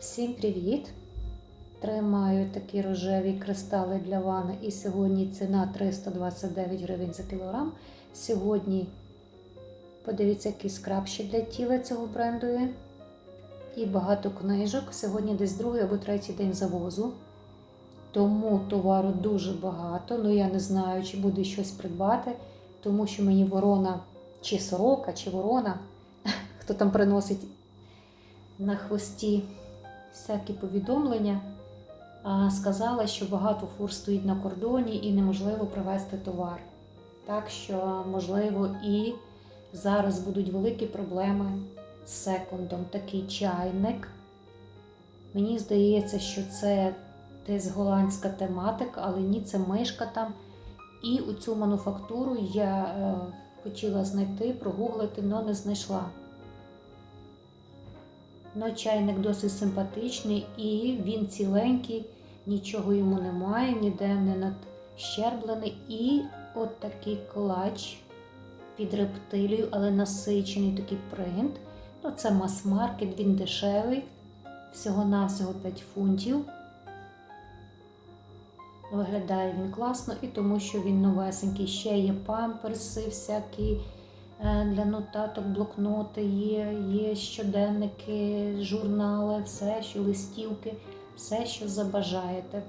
Всім привіт! Тримаю такі рожеві кристали для ванни. І сьогодні ціна 329 гривень за кілограм. Сьогодні подивіться, який скраб для тіла цього бренду є. І багато книжок. Сьогодні десь другий або третій день завозу. Тому товару дуже багато. Ну я не знаю, чи буде щось придбати, тому що мені ворона, чи сорока, чи ворона, хто там приносить на хвості всякі повідомлення. Сказала, що багато фур стоїть на кордоні і неможливо привезти товар. Так що, можливо, і зараз будуть великі проблеми з секундом. Такий чайник. Мені здається, що це десь голландська тематика, але ні, це мишка там. І у цю мануфактуру я е, хотіла знайти, прогуглити, але не знайшла. Ну, чайник досить симпатичний і він ціленький, нічого йому немає, ніде не надщерблений. І от такий клач під рептилію, але насичений такий принт. Ну, це мас-маркет, він дешевий, всього-навсього 5 фунтів. Виглядає він класно і тому, що він новесенький. Ще є памперси, всякі для нотаток, блокноти, є, є щоденники, журнали, все, що листівки, все, що забажаєте.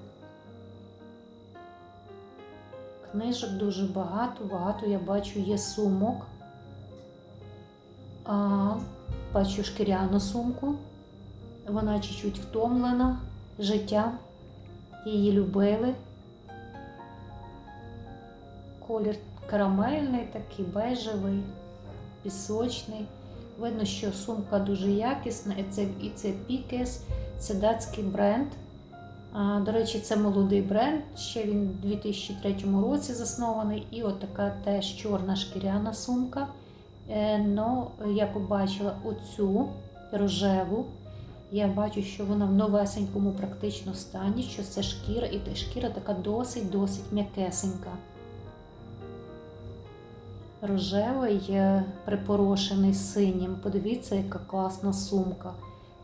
Книжок дуже багато, багато я бачу є сумок. А, Бачу шкіряну сумку. Вона чуть-чуть втомлена життям. Її любили. Колір карамельний, такий бежевий, пісочний. Видно, що сумка дуже якісна, і це і це Пікес, це датський бренд. А, До речі, це молодий бренд, ще він у 2003 році заснований. І от така теж чорна шкіряна сумка. Е, но я побачила оцю рожеву. Я бачу, що вона в новесенькому практично стані, що це шкіра, і шкіра така досить-досить м'якесенька. Рожевий припорошений синім. Подивіться, яка класна сумка.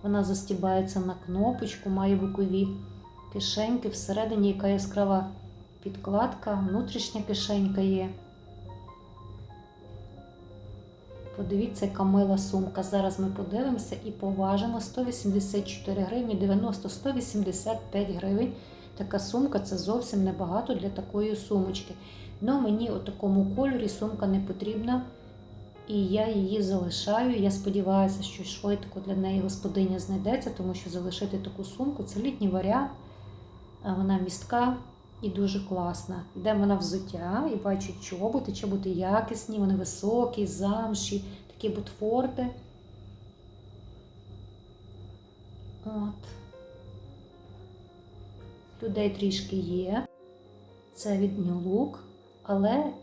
Вона застібається на кнопочку, має бокові кишеньки, всередині яка яскрава підкладка, внутрішня кишенька є. Подивіться, яка мила сумка. Зараз ми подивимося і поважимо 184 гривні 90-185 гривень. Така сумка це зовсім небагато для такої сумочки. Ну мені у такому кольорі сумка не потрібна. І я її залишаю. Я сподіваюся, що швидко для неї господиня знайдеться, тому що залишити таку сумку це літній варіант. Вона містка і дуже класна. Йде вона взуття і бачу чоботи, чоботи якісні, вони високі, замші, такі ботфорти. От. Людей трішки є. Це від New Look, але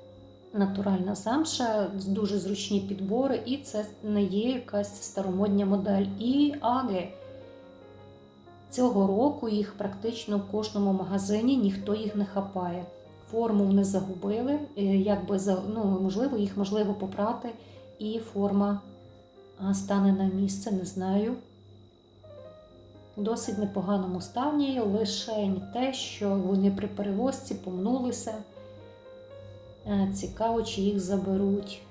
натуральна замша, дуже зручні підбори, і це не є якась старомодня модель. І аги. Цього року їх практично в кожному магазині ніхто їх не хапає. Форму не загубили, якби ну, можливо, їх можливо попрати, і форма стане на місце, не знаю. В досить непоганому стані, лише те, що вони при перевозці помнулися. Е, Цікаво, чи їх заберуть.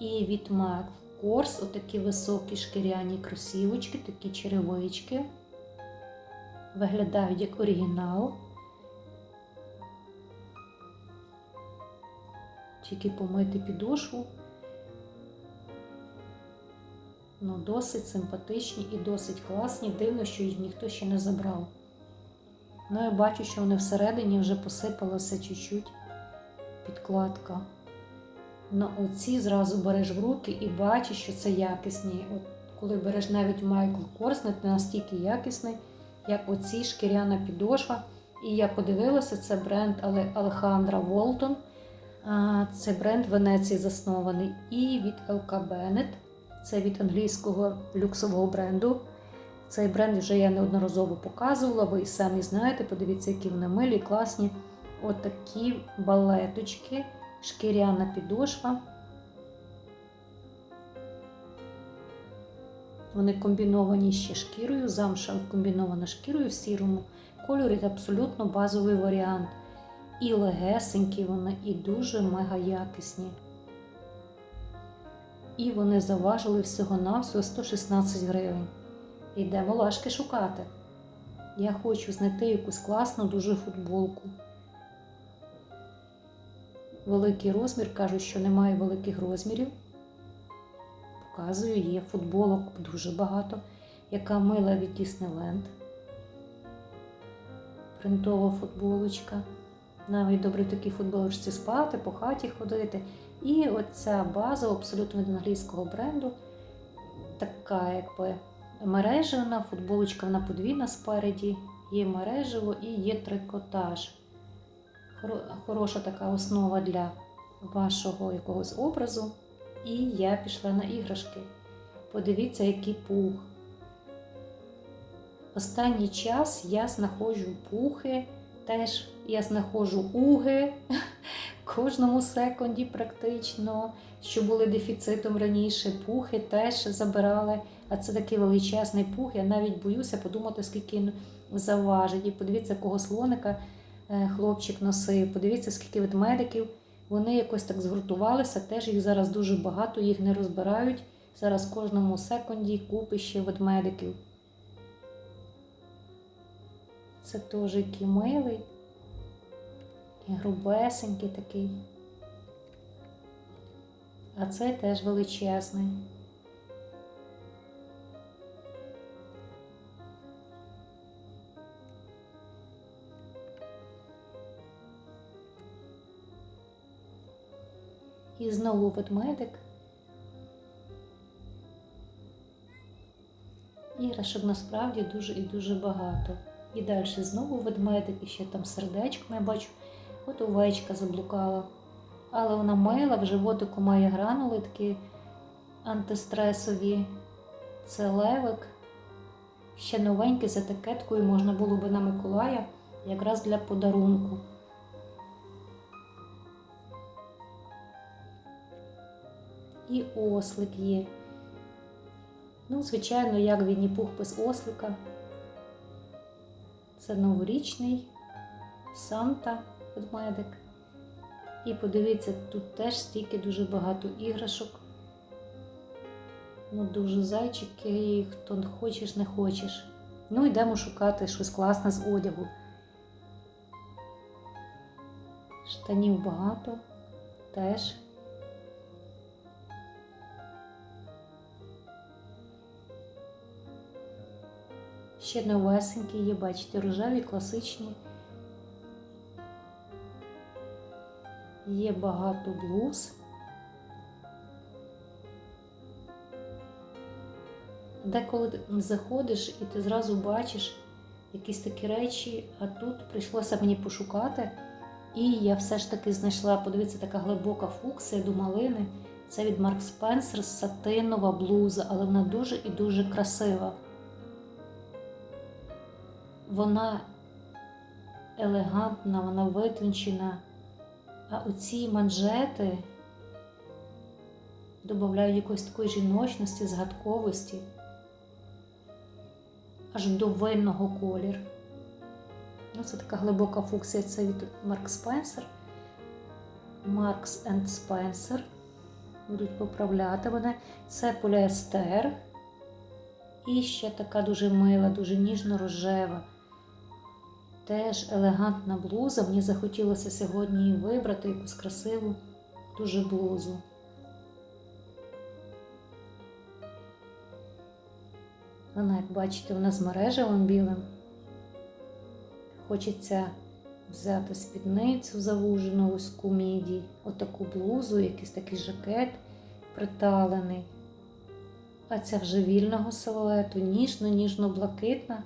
І від Mac Корс, отакі високі шкіряні кросівочки, такі черевички. Виглядають як оригінал. Тільки помити підошву. Ну, досить симпатичні і досить класні. Дивно, що їх ніхто ще не забрав. Ну, я бачу, що вони всередині вже посипалася чуть-чуть підкладка. На оці зразу береш в руки і бачиш, що це якісні. От Коли береш навіть Майкл Корс, не настільки якісний, як оці шкіряна підошва. І я подивилася, це бренд Алехандра Волтон. Це бренд Венеції заснований. І від LK Bennett. Це від англійського люксового бренду. Цей бренд вже я неодноразово показувала, ви і самі знаєте, подивіться, які вони милі, класні. Отакі балеточки шкіряна підошва. Вони комбіновані ще шкірою, замша комбінована шкірою в сірому кольорі. Це абсолютно базовий варіант. І легесенькі вони, і дуже мега якісні. І вони заважили всього-навсього 116 гривень. Йдемо лашки шукати. Я хочу знайти якусь класну дуже футболку. Великий розмір, кажуть, що немає великих розмірів. Показую, є футболок дуже багато, яка мила від Disneyland. Принтова футболочка. Навіть добре в такій футболочці спати, по хаті ходити. І оця база абсолютно від англійського бренду. Така, якби мережевна, футболочка вона подвійна спереді, є мережево і є трикотаж. Хороша така основа для вашого якогось образу. І я пішла на іграшки. Подивіться, який пух. Останній час я знаходжу пухи, теж я знаходжу уги кожному секунді практично, що були дефіцитом раніше. Пухи теж забирали. А це такий величезний пух. Я навіть боюся подумати, скільки він заважить. І подивіться, якого слоника е, хлопчик носив. Подивіться, скільки ведмедиків. Вони якось так згуртувалися, теж їх зараз дуже багато, їх не розбирають. Зараз кожному секунді купи ще ведмедиків. Це теж який милий і грубесенький такий. А цей теж величезний. І знову ведмедик. Іграшок насправді дуже і дуже багато. І далі знову ведмедик, і ще там сердечко я бачу. От овечка заблукала. Але вона мила, в животику має гранули такі антистресові. Це левик. Ще новенький з етикеткою можна було би на Миколая якраз для подарунку. І ослик є. Ну, звичайно, як Вінні Пух без ослика. Це новорічний Санта ведмедик. І подивіться, тут теж стільки дуже багато іграшок. Ну, дуже зайчики, хто хочеш, не хочеш. Ну, йдемо шукати щось класне з одягу. Штанів багато теж. Ще новесенькі є, бачите, рожеві, класичні. Є багато блуз. Деколи заходиш і ти зразу бачиш якісь такі речі, а тут прийшлося мені пошукати. І я все ж таки знайшла, подивіться, така глибока фуксія до малини. Це від Марк Спенсер сатинова блуза, але вона дуже і дуже красива. Вона елегантна, вона витончена. А оці манжети додають якоїсь такої жіночності, згадковості, аж до винного колір. Ну, це така глибока фуксія, це від Марк Спенсер. Маркс енд Спенсер. Будуть поправляти мене. Це поліестер. І ще така дуже мила, дуже ніжно-рожева. Теж елегантна блуза. Мені захотілося сьогодні вибрати якусь красиву дуже блузу. Вона, як бачите, вона з мережевим білим. Хочеться взяти спідницю завужену вузьку міді, отаку блузу, якийсь такий жакет приталений. А ця вже вільного силуету, ніжно-ніжно-блакитна,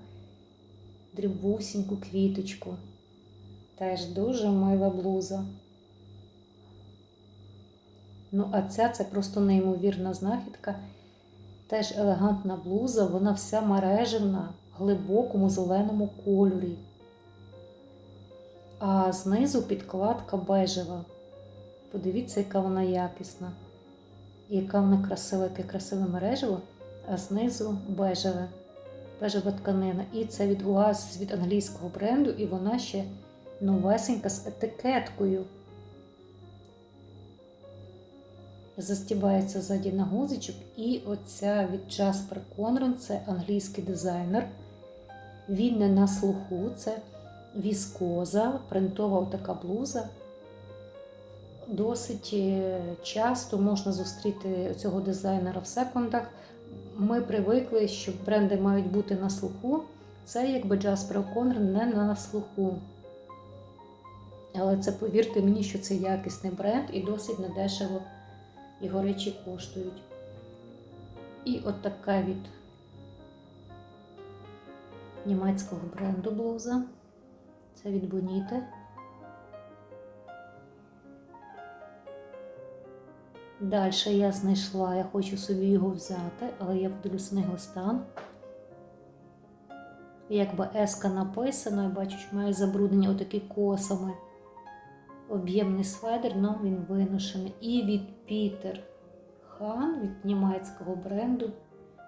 дрібусіньку квіточку. Теж дуже мила блуза. Ну, а ця це просто неймовірна знахідка. Теж елегантна блуза, вона вся мережевна, в глибокому зеленому кольорі. А знизу підкладка бежева. Подивіться, яка вона якісна. І яка вона красива, яке красиве мережево. а знизу бежеве. Бежева тканина. І це від Oasis від англійського бренду, і вона ще новесенька з етикеткою. Застібається ззаді на гузичок. І оця від Jasper Conran, це англійський дизайнер. Він не на слуху, це віскоза, принтова така блуза. Досить е, часто можна зустріти цього дизайнера в секондах. Ми привикли, що бренди мають бути на слуху. Це якби Jasper O'Connor не на слуху. Але це повірте мені, що це якісний бренд і досить недешево його речі коштують. І от така від німецького бренду блуза. Це від Bonite. Далі я знайшла, я хочу собі його взяти, але я подивлюся на його стан. Якби еска написано, я бачу, що має забруднення отакі косами. Об'ємний сведер, але він виношений. І від Пітер Хан від німецького бренду.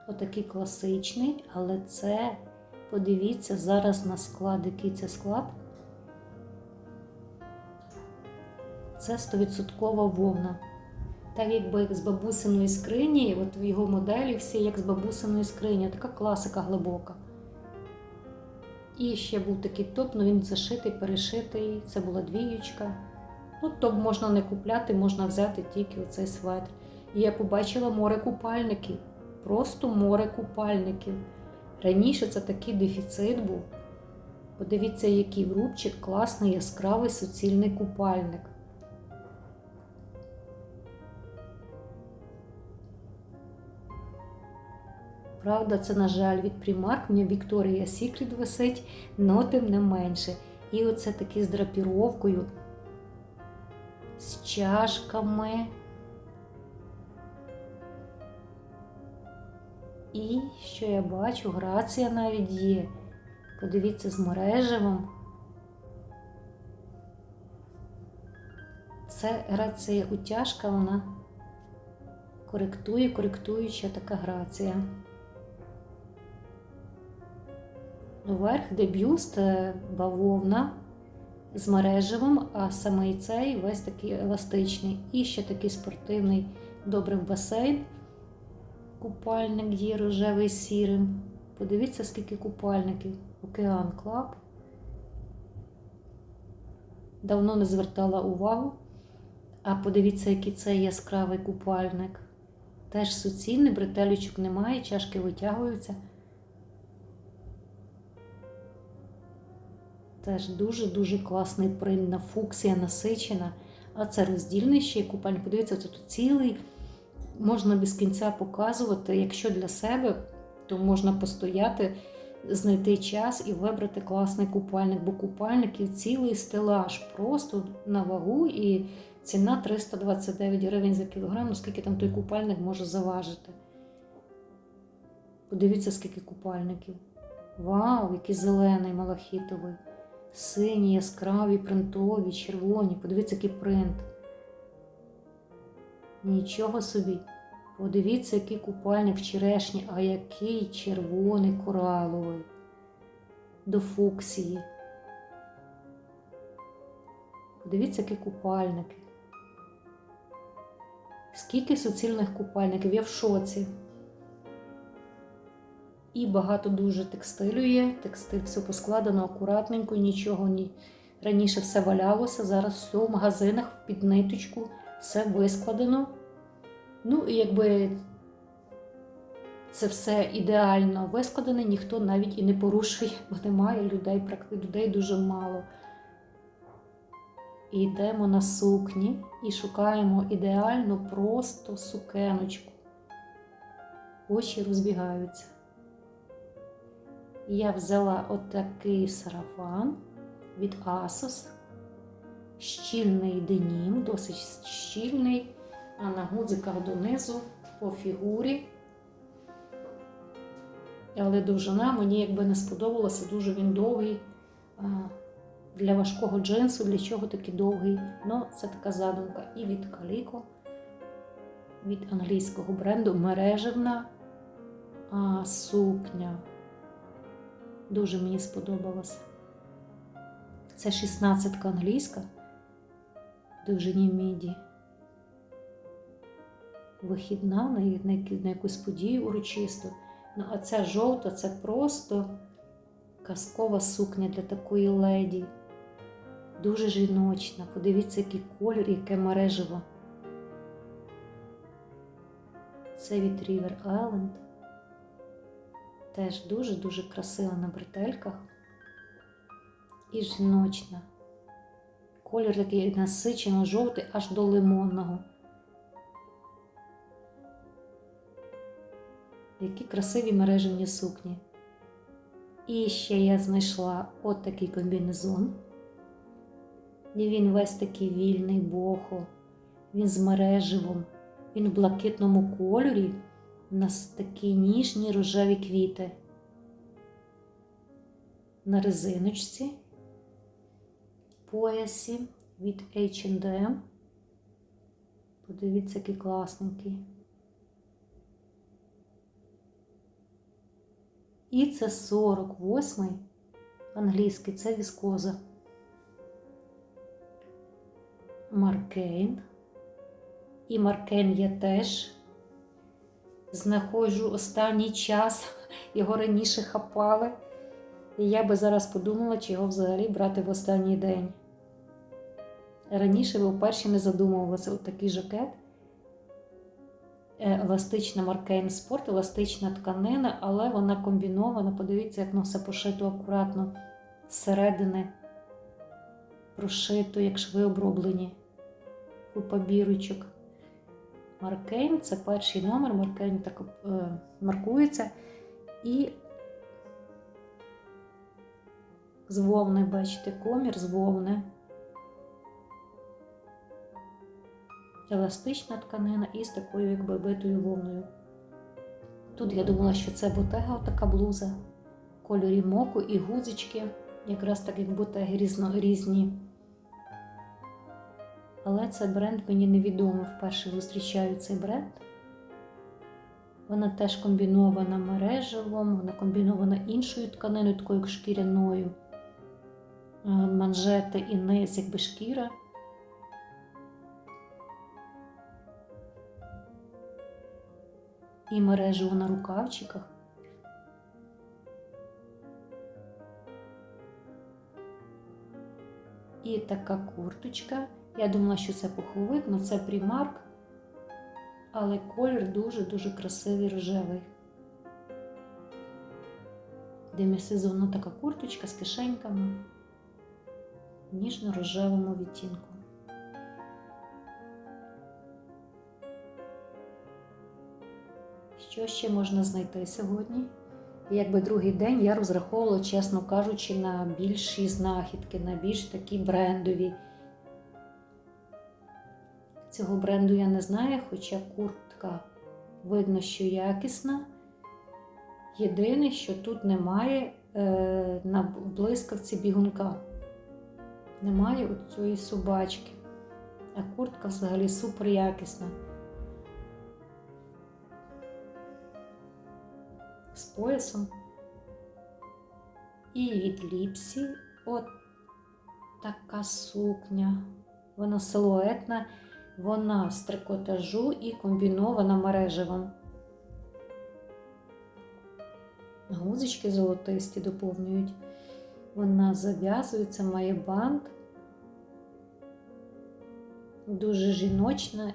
Отакий класичний, але це, подивіться, зараз на склад, який це склад. Це 100% вовна. Так якби як з бабусиної скрині, от в його моделі всі як з бабусиної скрині, така класика глибока. І ще був такий топ, але він зашитий, перешитий, це була двіючка. Ну, топ можна не купляти, можна взяти тільки оцей светр. І я побачила море купальників. Просто море купальників. Раніше це такий дефіцит був. Подивіться, який в рубчик класний яскравий суцільний купальник. Правда, це, на жаль, від Primark, мені Victoria's Secret висить, но тим не менше. І оце такі з драпіровкою, з чашками. І що я бачу, грація навіть є. Подивіться з мережевим. Це грація утяжка, вона коректує, коректуюча така грація. Верх, де бюст, е, бавовна з мережевим, а саме цей весь такий еластичний. І ще такий спортивний добрий басейн. Купальник є рожевий сірим. Подивіться, скільки купальників. Океан Клаб. Давно не звертала увагу. А подивіться, який це яскравий купальник. Теж суцільний, бретелючок немає, чашки витягуються. Теж дуже-дуже класний принт, фуксія насичена. А це роздільний ще купальник. Подивіться, це тут цілий. Можна без кінця показувати. Якщо для себе, то можна постояти, знайти час і вибрати класний купальник, бо купальників цілий стелаж, просто на вагу і ціна 329 гривень за кілограм, ну скільки там той купальник може заважити. Подивіться, скільки купальників. Вау, який зелений малахітовий. Сині, яскраві, принтові, червоні. Подивіться, який принт. Нічого собі. Подивіться, який купальник в черешні, а який червоний кораловий. До фуксії. Подивіться, які купальники. Скільки суцільних купальників, я в шоці. І багато дуже текстилю є. Текстиль все поскладено акуратненько, нічого ні. Раніше все валялося, зараз все в магазинах під ниточку, все вискладено. Ну, і якби це все ідеально вискладене, ніхто навіть і не порушує, бо немає людей, людей дуже мало. І йдемо на сукні і шукаємо ідеальну просто сукеночку. Очі розбігаються. Я взяла отакий сарафан від Asos. Щільний денім, досить щільний, а на гудзиках донизу по фігурі. Але довжина мені якби не сподобалася, дуже він довгий. Для важкого джинсу, для чого такий довгий. Ну, це така задумка. І від Calico, від англійського бренду мережевна А, сукня. Дуже мені сподобалося. Це 16 англійська в довжині міді. Вихідна на, якусь подію урочисту. Ну, а ця жовта це просто казкова сукня для такої леді. Дуже жіночна. Подивіться, який колір, яке мережево. Це від River Island. Теж дуже-дуже красива на бретельках. І жіночна. Колір такий насичено жовтий аж до лимонного. Які красиві мережевні сукні. І ще я знайшла от такий комбінезон. І він весь такий вільний, бохо. Він з мереживом. Він в блакитному кольорі. Нас такі ніжні рожеві квіти. На резиночці, поясі від H&M. Подивіться, який класненький. І це 48-й англійський, це віскоза. Маркейн. І Маркейн я теж знаходжу останній час. Його раніше хапали. І я би зараз подумала, чи його взагалі брати в останній день. Раніше ви вперше не задумувалися от такий жакет. Е, Еластична Маркейн Спорт, еластична тканина, але вона комбінована. Подивіться, як воно все пошито акуратно зсередини, прошито, як шви оброблені. Купа бірочок. Маркейн це перший номер, Маркейн так е, маркується. І з бачите, комір з. Еластична тканина і з такою якби битою вовною. Тут я думала, що це ботега, така блуза, в кольорі моку і гузички, якраз так як ботеги різно, різні. Але це бренд мені невідомо. Вперше зустрічаю цей бренд. Вона теж комбінована мережевом, вона комбінована іншою тканиною, такою як шкіряною. Е, Манжети і низ, якби шкіра. І мережево на рукавчиках. І така курточка. Я думала, що це пуховик, але це примарк. Але колір дуже-дуже красивий рожевий. Демісезонна така курточка з кишеньками в ніжно-рожевому відтінку. Що ще можна знайти сьогодні? Якби другий день я розраховувала, чесно кажучи, на більші знахідки, на більш такі брендові. Цього бренду я не знаю, хоча куртка видно, що якісна. Єдине, що тут немає е, на блискавці бігунка. Немає от цієї собачки. А куртка взагалі супер якісна. З поясом. І від ліпсі от така сукня. Вона силуетна. Вона з трикотажу і комбінована мережевим. Гузички золотисті доповнюють. Вона зав'язується, має бант. Дуже жіночна,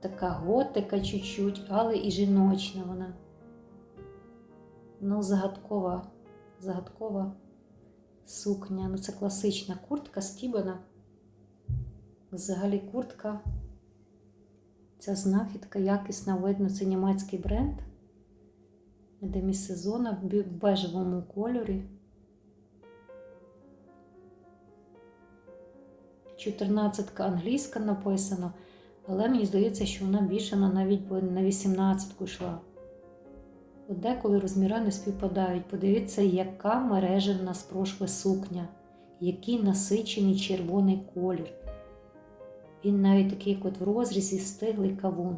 така готика чуть-чуть, але і жіночна вона. Ну, загадкова, загадкова сукня. Ну, це класична куртка стібана. Взагалі куртка. Ця знахідка якісна, видно, це німецький бренд. Демісезона в бежевому кольорі. 14 англійська написано, але мені здається, що вона більше навіть на 18 йшла. От деколи розміри не співпадають. Подивіться, яка мережевна з прошле сукня, який насичений червоний колір. Він навіть такий, як от в розрізі стиглий кавун.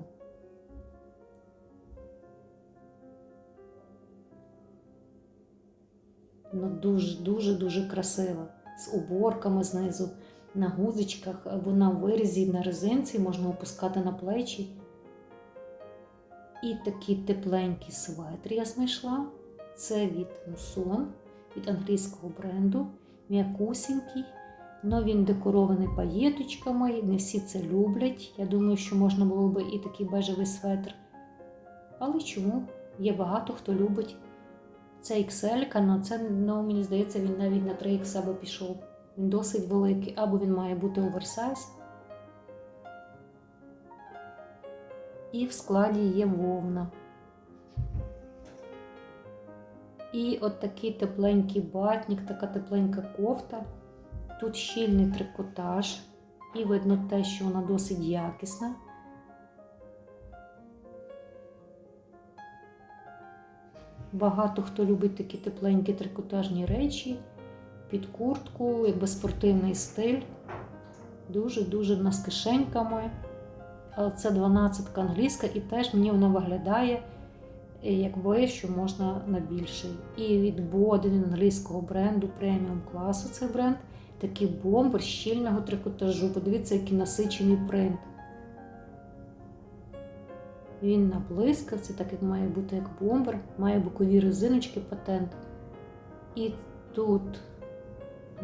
Ну, Дуже-дуже-дуже красиво. З уборками знизу, на гузочках, вона в вирізі на резинці, можна опускати на плечі. І такий тепленький светр я знайшла. Це від Мусон, від англійського бренду. М'якусінький. Но він декорований паєточками, не всі це люблять. Я думаю, що можна було би і такий бежевий светр. Але чому? Є багато хто любить. Це XL, але це, ну, мені здається, він навіть на 3X би пішов. Він досить великий, або він має бути оверсайз. І в складі є вовна. І от такий тепленький батник, така тепленька кофта. Тут щільний трикотаж, і видно те, що вона досить якісна. Багато хто любить такі тепленькі трикотажні речі під куртку, якби спортивний стиль. Дуже-дуже в нас кишеньками. Але це 12 англійська, і теж мені вона виглядає, е, якби що можна на більший. І від Боден англійського бренду преміум класу цей бренд. Такий бомбер щільного трикотажу. Подивіться, який насичений принт. Він на блискавці, так як має бути як бомбер, має бокові резиночки патент. І тут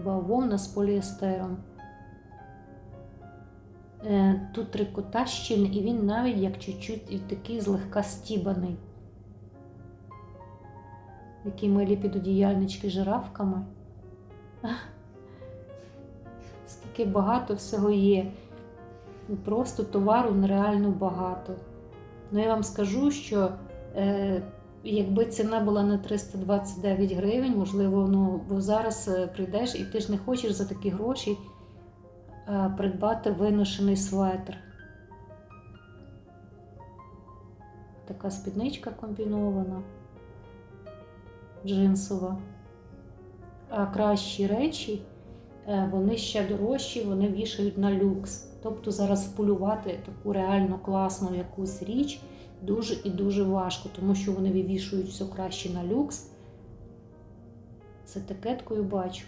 бавовна з поліестером. Е, Тут трикотаж щільний, і він навіть як чуть-чуть такий злегка стібаний. Які милі підодіяльнички жирафками. Скільки багато всього є. Просто товару нереально багато. Ну, я вам скажу, що е, якби ціна була на 329 гривень, можливо, ну, бо зараз е, прийдеш і ти ж не хочеш за такі гроші е, придбати виношений светр. Така спідничка комбінована, джинсова. А кращі речі, вони ще дорожчі, вони вішають на люкс. Тобто зараз вполювати таку реально класну якусь річ дуже і дуже важко, тому що вони вивішують все краще на люкс. З етикеткою бачу.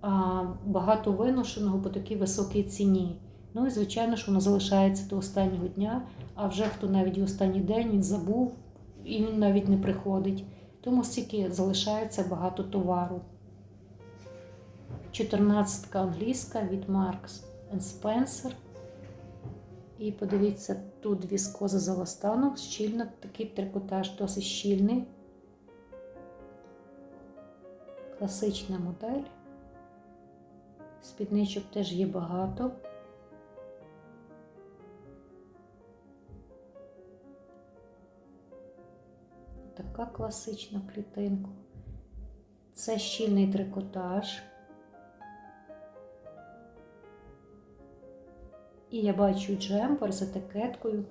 А багато виношеного по такій високій ціні. Ну і, звичайно, що воно залишається до останнього дня, а вже хто навіть і останній день він забув і він навіть не приходить. Тому стільки залишається багато товару. 14 англійська від Marks. Spencer. І подивіться, тут віскоза з еластану, щільно, такий трикотаж досить щільний. Класична модель. Спідничок теж є багато. Така класична клітинка. Це щільний трикотаж. І я бачу джемпер з етикеткою.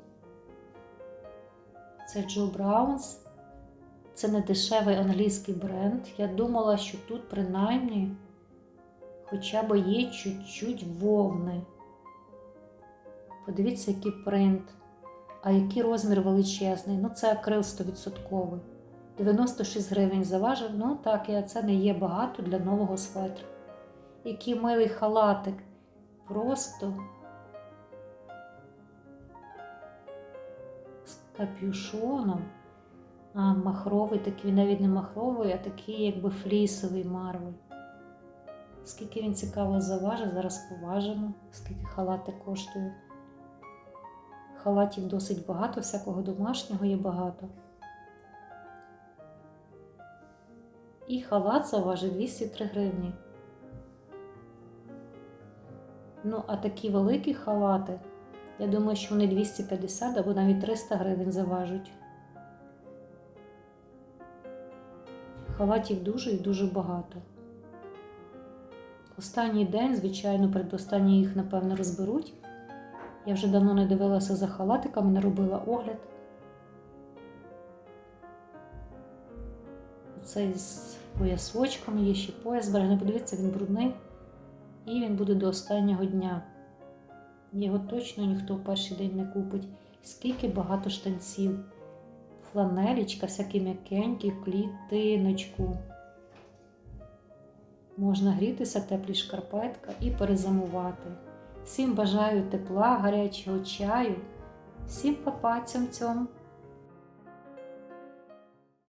Це Джо Браунс. Це не дешевий англійський бренд. Я думала, що тут принаймні хоча б є чуть-чуть вовни. Подивіться, який принт. А який розмір величезний. Ну, це акрил 100%. 96 гривень заважив. Ну так, і це не є багато для нового светра. Який милий халатик. Просто. Капюшоном. А махровий такий, навіть не махровий, а такий, якби флісовий марвель. Скільки він цікаво заважить, зараз поважимо, скільки халати коштують. Халатів досить багато, всякого домашнього є багато. І халат заважить 203 гривні. Ну, а такі великі халати. Я думаю, що вони 250 або навіть 300 гривень заважуть. Халатів дуже і дуже багато. Останній день, звичайно, передостанній їх, напевно, розберуть. Я вже давно не дивилася за халатиками, не робила огляд. Оцей з поясочками, є ще пояс збережений. Подивіться, він брудний. І він буде до останнього дня. Його точно ніхто в перший день не купить. Скільки багато штанців. Фланелічка, всякі м'якенькі, клітиночку. можна грітися теплі шкарпетка і перезимувати. Всім бажаю тепла, гарячого чаю, всім папацям цьому.